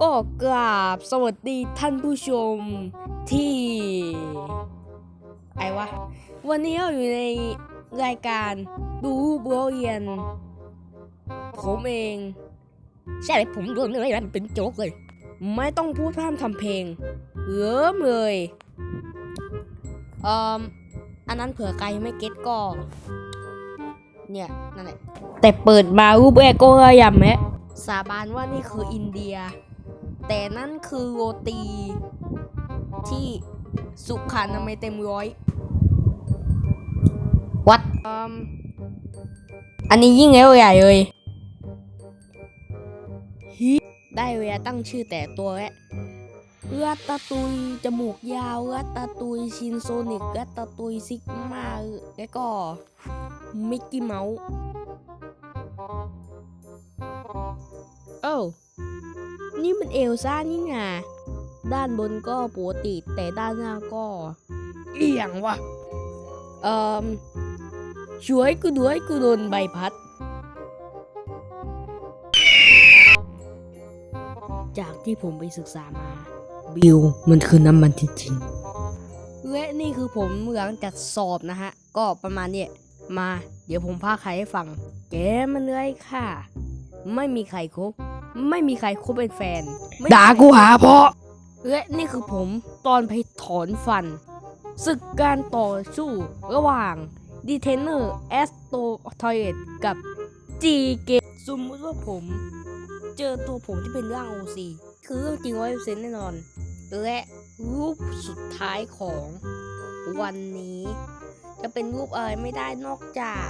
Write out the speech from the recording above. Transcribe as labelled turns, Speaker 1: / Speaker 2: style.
Speaker 1: ก็กราบสวัสดีท่านผู้ชมที่ไอวะ วันนี้เราอยู่ในรายการดูโบเรียน ผมเอง ใช่ผมโดนเลยนเป็นโจ๊กเลย ไม่ต้องพูดพร่ำทำเพลงเริ่มเลยเอ่ออันนั้นเผื่อใครไม่เก็ตก็ เนี่ยนั่นแหละแต่เปิดมารูปแรกก็ระยำแมะสาบานว่านี่คืออินเดีย แต่นั่นคือโรตี ที่สุขานามัยเต็มร้อยวัดอืมอันนี้ยิ่งแล้วใหญ่เลยฮิได้เวลาตั้งชื่อแต่ตัวแล้วรัตตาตุยจมูกยาวรัตตาตุยชินโซนิกรัตตาตุยซิกมาแล้วก็ มิกกี้เมาส์เอ้านี่มันเอลซ่านี่ไงด้านบนก็ปกติแต่ด้านหน้าก็ เอียงวะเอ่อช่วยกูด้วยกูโดนใบพัด จากที่ผมไปศึกษามา บิลมันคือน้ำมันจริงๆและนี่คือผมหลังจากสอบนะฮะ ก็ประมาณเนี้ย มา เดี๋ยวผมพาใครให้ฟัง แกมันเลยค่ะ ไม่มีใครคบ ไม่มีใครคบเป็นแฟนไม่มี
Speaker 2: ด่า
Speaker 1: ใคร
Speaker 2: กูหาเพราะ
Speaker 1: และนี่คือผมตอนไปถอนฟันศึกการต่อสู้ระหว่างดีเทนเนอร์แอสโตทอยเกับจีเกสมมติว่าผม เจอตัวผมที่เป็นร่างโอซีคือเรื่องจริงร้อยเปอร์เซ็นต์แน่นอน และรูปสุดท้ายของวันนี้ จะเป็นรูปอะไรไม่ได้นอกจาก